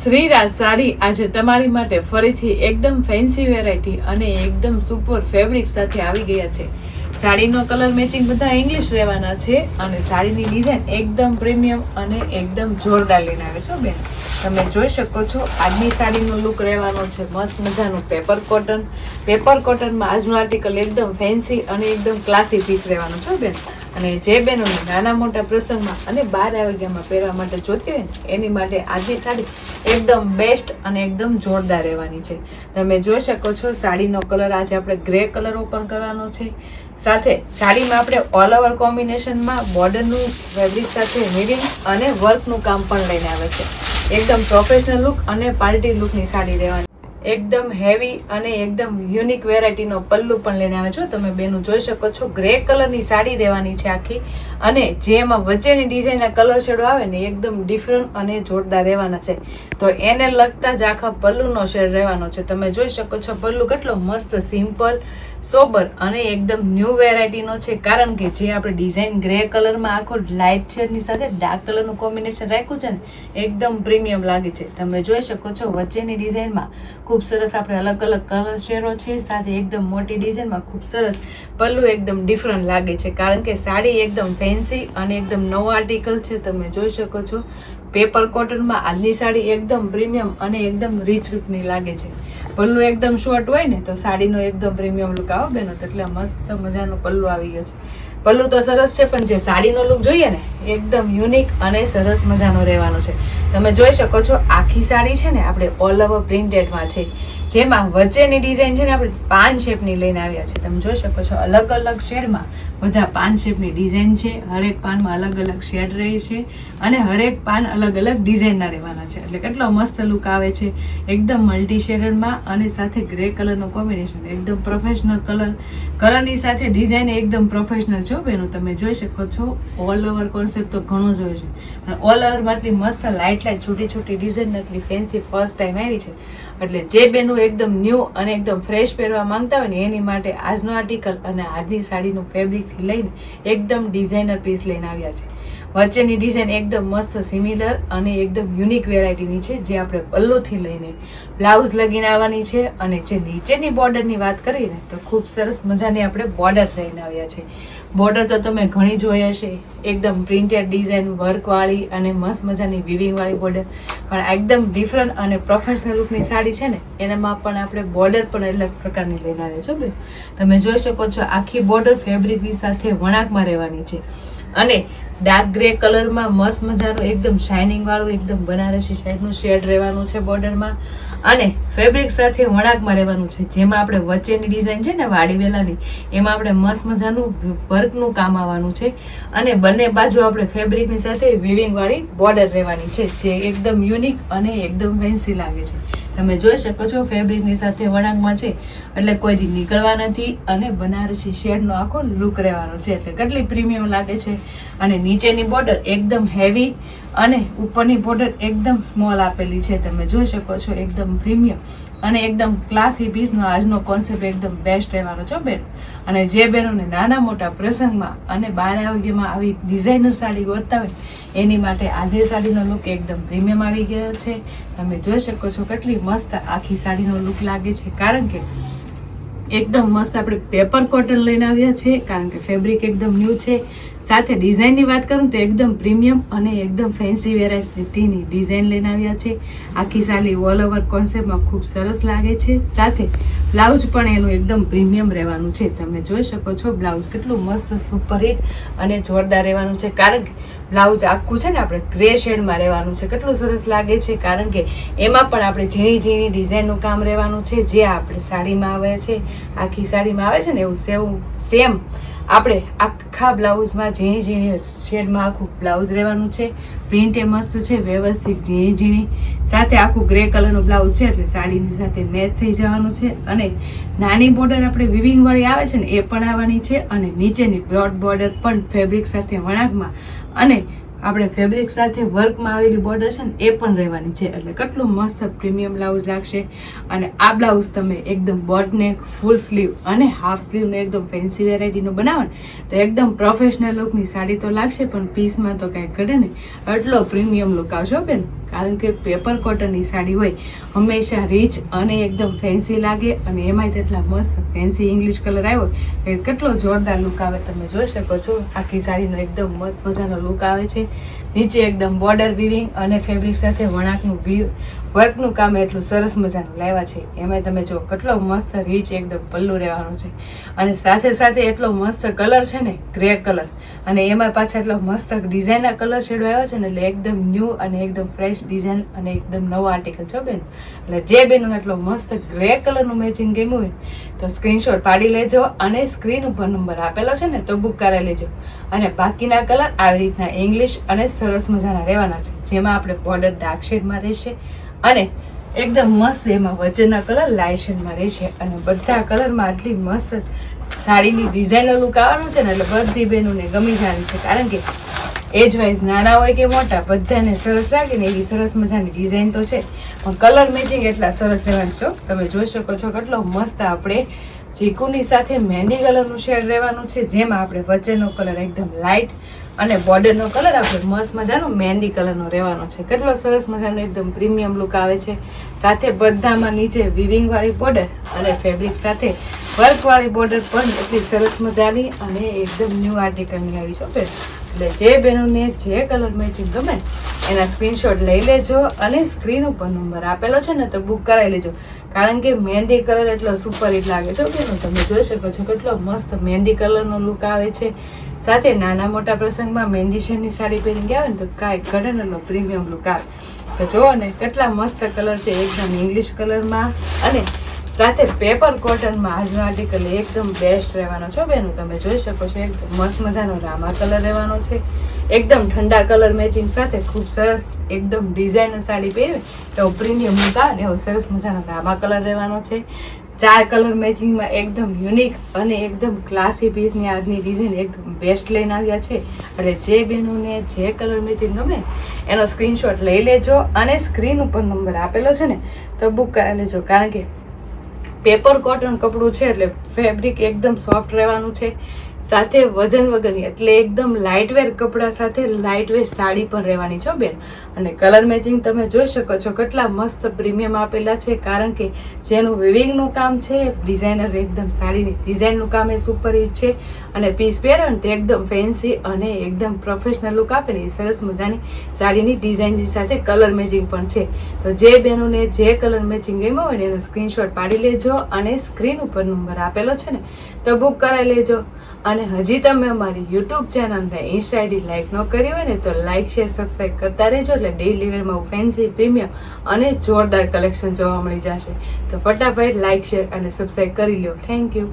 શ્રીરાજ સાડી આજે તમારી માટે ફરીથી એકદમ ફેન્સી વેરાયટી અને એકદમ સુપર ફેબ્રિક સાથે આવી ગયા છે. સાડીનો કલર મેચિંગ બધા ઇંગ્લિશ રહેવાના છે અને સાડીની ડિઝાઇન એકદમ પ્રીમિયમ અને એકદમ જોરદાર લઈને આવે છો બેન. તમે જોઈ શકો છો, આજની સાડીનો લુક રહેવાનો છે, મસ્ત મજાનું પેપર કોટન પેપર કોટનમાં આજનું આર્ટિકલ એકદમ ફેન્સી અને એકદમ ક્લાસી પીસ રહેવાનો છો બેન. અને જે બહેનોને નાના મોટા પ્રસંગમાં અને બાર વાગ્યામાં પહેરવા માટે જોતી હોય ને, એની માટે આજની સાડી એકદમ બેસ્ટ અને એકદમ જોરદાર રહેવાની છે. તમે જોઈ શકો છો, સાડીનો કલર આજે આપણે ગ્રે કલર ઓપન કરવાનો છે. સાથે સાડીમાં આપણે ઓલ ઓવર કોમ્બિનેશનમાં બોર્ડરનું ફેબ્રિક સાથે મીડિંગ અને વર્કનું કામ પણ લઈને આવે છે. એકદમ પ્રોફેશનલ લુક અને પાર્ટી લુકની સાડી રહેવાની એકદમ હેવી અને એકદમ યુનિક વેરાયટીનો પલ્લુ પણ લઈને આવે છો. તમે બેનું જોઈ શકો છો. ગ્રે કલરની સાડી રહેવાની છે આખી. અને જેમાં વચ્ચેની ડિઝાઇનના કલર શેડો આવે ને એકદમ ડિફરન્ટ અને જોરદાર રહેવાના છે. તો એને લગતા જ આખા પલ્લુનો શેડ રહેવાનો છે. તમે જોઈ શકો છો પલ્લુ કેટલો મસ્ત સિમ્પલ સોબર અને એકદમ ન્યૂ વેરાયટીનો છે. કારણ કે જે આપણે ડિઝાઇન ગ્રે કલરમાં આખો લાઇટ શેડની સાથે ડાર્ક કલરનું કોમ્બિનેશન રાખ્યું છે ને, એકદમ પ્રીમિયમ લાગે છે. તમે જોઈ શકો છો વચ્ચેની ડિઝાઇનમાં ખૂબ સરસ આપણે અલગ અલગ કલર શેડો છે. સાથે એકદમ મોટી ડિઝાઇનમાં ખૂબ સરસ પલ્લુ એકદમ ડિફરન્ટ લાગે છે. કારણ કે સાડી એકદમ ફેન્સી અને એકદમ નવો આર્ટિકલ છે, તમે જોઈ શકો છો. પેપર કોટનમાં આજની સાડી એકદમ પ્રીમિયમ અને એકદમ રીચ લુકની લાગે છે. પલ્લુ એકદમ શોર્ટ હોય ને, તો સાડીનો એકદમ પ્રીમિયમ લુક આવો બેનો એટલે મસ્ત મજાનો પલ્લું આવી ગયો છે. પલ્લુ તો સરસ છે, પણ જે સાડીનો લુક જોઈએ ને, એકદમ યુનિક અને સરસ મજાનો રહેવાનો છે. તમે જોઈ શકો છો, આખી સાડી છે ને, આપણે ઓલ ઓવર પ્રિન્ટેડમાં છે. જેમાં વચ્ચેની ડિઝાઇન છે ને, આપણે પાન શેપની લઈને આવ્યા છે. તમે જોઈ શકો છો અલગ અલગ શેડમાં બધા પાન શેપની ડિઝાઇન છે, હરેક પાનમાં અલગ અલગ શેડ રહે છે અને હરેક પાન અલગ અલગ ડિઝાઇનના રહેવાના છે. એટલે કેટલો મસ્ત લુક આવે છે, એકદમ મલ્ટી શેડરમાં અને સાથે ગ્રે કલરનું કોમ્બિનેશન એકદમ પ્રોફેશનલ કલર કલરની સાથે ડિઝાઇન એકદમ પ્રોફેશનલ છો બેનું, તમે જોઈ શકો છો ઓલ ઓવર કોન્સેપ્ટ તો ઘણો જ હોય છે. અને ઓલ ઓવરમાંથી મસ્ત લાઇટ લાઇટ છૂટી છૂટી ડિઝાઇન નથી ફેન્સી ફર્સ્ટ ટાઈમ આવી છે. એટલે જે બેનું એકદમ ન્યૂ અને એકદમ ફ્રેશ પહેરવા માંગતા હોય ને એની માટે આજનો આર્ટિકલ અને આજની સાડીનું ફેબ્રિકથી લઈને એકદમ ડિઝાઇનર પીસ લઈને આવ્યા છે. વચ્ચેની ડિઝાઇન એકદમ મસ્ત સિમિલર અને એકદમ યુનિક વેરાયટીની છે, જે આપણે પલ્લુથી લઈને બ્લાઉઝ લગીને આવવાની છે. અને જે નીચેની બોર્ડરની વાત કરીએ ને, તો ખૂબ સરસ મજાની આપણે બોર્ડર લઈને આવ્યા છે. બોર્ડર તો તમે ઘણી જોઈ હશે. એકદમ પ્રિન્ટેડ ડિઝાઇન વર્કવાળી અને મસ્ત મજાની વિવિંગવાળી બોર્ડર. પણ એકદમ ડિફરન્ટ અને પ્રોફેશનલ લુકની સાડી છે ને, એનામાં પણ આપણે બોર્ડર પણ અલગ પ્રકારની આવ્યા છો બેન. તમે જોઈ શકો છો આખી બોર્ડર ફેબ્રિકની સાથે વણાકમાં રહેવાની છે. અને ડાર્ક ગ્રે કલરમાં મસ્ત મજાનું એકદમ શાઇનિંગ વાળું એકદમ બનારસી સાઇડનું શેડ રહેવાનું છે બોર્ડરમાં અને ફેબ્રિક સાથે વણાકમાં રહેવાનું છે. જેમાં આપણે વચ્ચેની ડિઝાઇન છે ને વાડી વેલાની, એમાં આપણે મસ્ત મજાનું વર્કનું કામ આવવાનું છે. અને બંને બાજુ આપણે ફેબ્રિકની સાથે વિવિંગવાળી બોર્ડર રહેવાની છે, જે એકદમ યુનિક અને એકદમ ફેન્સી લાગે છે. તમે જોઈ શકો છો, ફેબ્રિકની સાથે વળાંકમાં છે. એટલે કોઈ દી નીકળવા નથી અને બનારસી શેડનો આખો લુક રહેવાનો છે. એટલે કેટલી પ્રીમિયમ લાગે છે. અને નીચેની બોર્ડર એકદમ હેવી અને ઉપરની બોર્ડર એકદમ સ્મોલ આપેલી છે. તમે જોઈ શકો છો, એકદમ પ્રીમિયમ અને એકદમ ક્લાસી બીજનો આજનો કોન્સેપ્ટ એકદમ બેસ્ટ રહેવાનો છો બેન. અને જે બહેનોને નાના મોટા પ્રસંગમાં અને બાર વાગ્યામાં આવી ડિઝાઇનર સાડી ગોતતા હોય, એની માટે આજે સાડીનો લુક એકદમ પ્રીમિયમ આવી ગયો છે. તમે જોઈ શકો છો કેટલી મસ્ત આખી સાડીનો લુક લાગે છે. કારણ કે એકદમ મસ્ત આપણે પેપર કોટન લઈને આવ્યા છે, કારણ કે ફેબ્રિક એકદમ ન્યૂ છે. સાથે ડિઝાઇનની વાત કરું તો એકદમ પ્રીમિયમ અને એકદમ ફેન્સી વેરાયટીની ડિઝાઇન લઈને આવ્યા છે. આખી સાલી ઓલ ઓવર કોન્સેપ્ટમાં ખૂબ સરસ લાગે છે. સાથે બ્લાઉઝ પણ એનું એકદમ પ્રીમિયમ રહેવાનું છે. તમે જોઈ શકો છો, બ્લાઉઝ કેટલું મસ્ત સુપર હિટ અને જોરદાર રહેવાનું છે. કારણ કે બ્લાઉઝ આખું છે ને આપણે ગ્રે શેડમાં રહેવાનું છે. કેટલું સરસ લાગે છે, કારણ કે એમાં પણ આપણે ઝીણી ઝીણી ડિઝાઇનનું કામ રહેવાનું છે. જે આપણે સાડીમાં આવે છે, આખી સાડીમાં આવે છે ને, એવું સેવ, સેમ આપણે આખા બ્લાઉઝમાં ઝીણી ઝીણી શેડમાં આખું બ્લાઉઝ રહેવાનું છે. પ્રિન્ટ એ મસ્ત છે, વ્યવસ્થિત ઝીણી ઝીણી. સાથે આખું ગ્રે કલરનો બ્લાઉઝ છે, એટલે સાડીની સાથે મેચ થઈ જવાનું છે. અને નાની બોર્ડર આપણે વિવિંગવાળી આવે છે ને, એ પણ આવવાની છે. અને નીચેની બ્રોડ બોર્ડર પણ ફેબ્રિક સાથે વણાકમાં અને આપણે ફેબ્રિક સાથે વર્કમાં આવેલી બોર્ડર છે ને, એ પણ રહેવાની છે. એટલે કેટલું મસ્ત પ્રીમિયમ બ્લાઉઝ લાગશે અને આ બ્લાઉઝ તમે એકદમ બોટ ફૂલ સ્લીવ અને હાફ સ્લીવને એકદમ ફેન્સી વેરાયટીનું બનાવો ને, તો એકદમ પ્રોફેશનલ લુકની સાડી તો લાગશે, પણ પીસમાં તો કાંઈ ઘટે ને એટલો પ્રીમિયમ લુક આવશે બેન. કારણ કે પેપર કોટનની સાડી હોય, હંમેશા રીચ અને એકદમ ફેન્સી લાગે અને એમાંય તેટલા મસ્ત ફેન્સી ઇંગ્લિશ કલર આવ્યો એ કેટલો જોરદાર લુક આવે તમે જોઈ શકો છો. આખી સાડીનો એકદમ મસ્ત મજાનો લુક આવે છે. નીચે એકદમ બોર્ડર વિવિંગ અને ફેબ્રિક સાથે વણાકનું વી વર્કનું કામ એટલું સરસ મજાનું લાવ્યા છે. એમાં તમે જો કેટલો મસ્ત રીચ એકદમ પલ્લું રહેવાનો છે. અને સાથે સાથે એટલો મસ્ત કલર છે ને ગ્રે કલર. અને એમાં પાછા એટલો મસ્ત ડિઝાઇનના કલર શેડો આવ્યા છે ને, એટલે એકદમ ન્યૂ અને એકદમ ફ્રેશ ડિઝાઇન અને એકદમ નવો આર્ટિકલ છે બેન. એટલે જે બેનનું એટલો મસ્ત ગ્રે કલરનું મેચિંગ ગમ્યું હોય, તો સ્ક્રીનશોટ પાડી લેજો અને સ્ક્રીન ઉપર નંબર આપેલો છે ને, તો બુક કરાવી લેજો. અને બાકીના કલર આવી રીતના ઇંગ્લિશ અને સરસ મજાના રહેવાના છે. જેમાં આપણે બોર્ડર ડાર્ક શેડમાં રહેશે અને એકદમ મસ્ત એમાં વચ્ચેના કલર લાઇટ શેડમાં રહેશે. અને બધા કલરમાં આટલી મસ્ત સાડીની ડિઝાઇનનો લુક આવવાનો છે ને, એટલે બધી બહેનોને ગમી જવાની છે. કારણ કે એજ વાઇઝ નાના હોય કે મોટા, બધાને સરસ લાગે ને એવી સરસ મજાની ડિઝાઇન તો છે. પણ કલર મેચિંગ એટલા સરસ રહેવાનું છો તમે જોઈ શકો છો કેટલો મસ્ત આપણે ચીકુની સાથે મહેંદી કલરનું શેડ રહેવાનું છે, જેમાં આપણે વચ્ચેનો કલર એકદમ લાઇટ અને બોર્ડરનો કલર આપણે મસ્ત મજાનો મહેંદી કલરનો રહેવાનો છે. કેટલો સરસ મજાનો એકદમ પ્રીમિયમ લુક આવે છે. સાથે બધામાં નીચે વિવિંગ વાળી બોર્ડર અને ફેબ્રિક સાથે વર્કવાળી બોર્ડર પણ એટલી સરસ મજાની અને એકદમ ન્યૂ આર્ટિકલની આવી છે. એટલે જે બહેનોને જે કલર મેચિંગ ગમે એના સ્ક્રીનશોટ લઈ લેજો અને સ્ક્રીન ઉપર નંબર આપેલો છે ને તો બુક કરાવી લેજો. કારણ કે મહેંદી કલર એટલો સુપર હિટ લાગે. છે બેનો, તમે જોઈ શકો છો કેટલો મસ્ત મહેંદી કલરનો લુક આવે છે. સાથે નાના મોટા પ્રસંગમાં મહેંદી શેરની સાડી પહેરીને ગયા હોય ને તો કાંઈ ઘડેનો પ્રીમિયમ લુક આવે. તો જુઓ ને કેટલા મસ્ત કલર છે. એકદમ ઇંગ્લિશ કલરમાં અને સાથે પેપર કોટનમાં આજનો આર્ટિકલ એકદમ બેસ્ટ રહેવાનો છો. બેનું તમે જોઈ શકો છો, એકદમ મસ્ત મજાનો રામા કલર રહેવાનો છે. એકદમ ઠંડા કલર મેચિંગ સાથે ખૂબ સરસ એકદમ ડિઝાઇનર સાડી પહેરવે તો પ્રીમિયમ મૂકા અને એવો સરસ મજાનો રામા કલર રહેવાનો છે. ચાર કલર મેચિંગમાં એકદમ યુનિક અને એકદમ ક્લાસી પીસની આજની ડિઝાઇન એકદમ બેસ્ટ લઈને આવ્યા છે. એટલે જે બહેનોને જે કલર મેચિંગ ગમે, એનો સ્ક્રીનશોટ લઈ લેજો અને સ્ક્રીન ઉપર નંબર આપેલો છે ને, તો બુક કરાવી લેજો. કારણ કે પેપર કોટન કપડું છે એટલે ફેબ્રિક એકદમ સોફ્ટ રહેવાનું છે. સાથે વજન વગરની, એટલે એકદમ લાઇટવેર કપડાં સાથે લાઇટવેર સાડી પણ રહેવાની છો બેન. અને કલર મેચિંગ તમે જોઈ શકો છો કેટલા મસ્ત પ્રીમિયમ આપેલા છે, કારણ કે જેનું વિવિંગનું કામ છે ડિઝાઇનર એકદમ સાડીની ડિઝાઇનનું કામ એ સુપર હિટ છે. અને પીસ પહેરો તે એકદમ ફેન્સી અને એકદમ પ્રોફેશનલ લુક આપે ને એ સરસ મજાની સાડીની ડિઝાઇનની સાથે કલર મેચિંગ પણ છે. તો જે બહેનોને જે કલર મેચિંગ ગમ્યો હોય ને એનો સ્ક્રીનશોટ પાડી લેજો અને સ્ક્રીન ઉપર નંબર આપેલો છે ને, તો બુક કરાવી લેજો. અને હજી તમે અમારી યુટ્યુબ ચેનલને ઇન્સ્ટા આઈડી લાઇક ન કરી હોય ને, તો લાઇક શેર સબસ્ક્રાઈબ કરતા રહેજો. એટલે ડેઈલી વેરમાં ફેન્સી પ્રીમિયમ અને જોરદાર કલેક્શન જોવા મળી જશે. તો ફટાફટ લાઇક શેર અને સબસ્ક્રાઈબ કરી લો થેન્ક યુ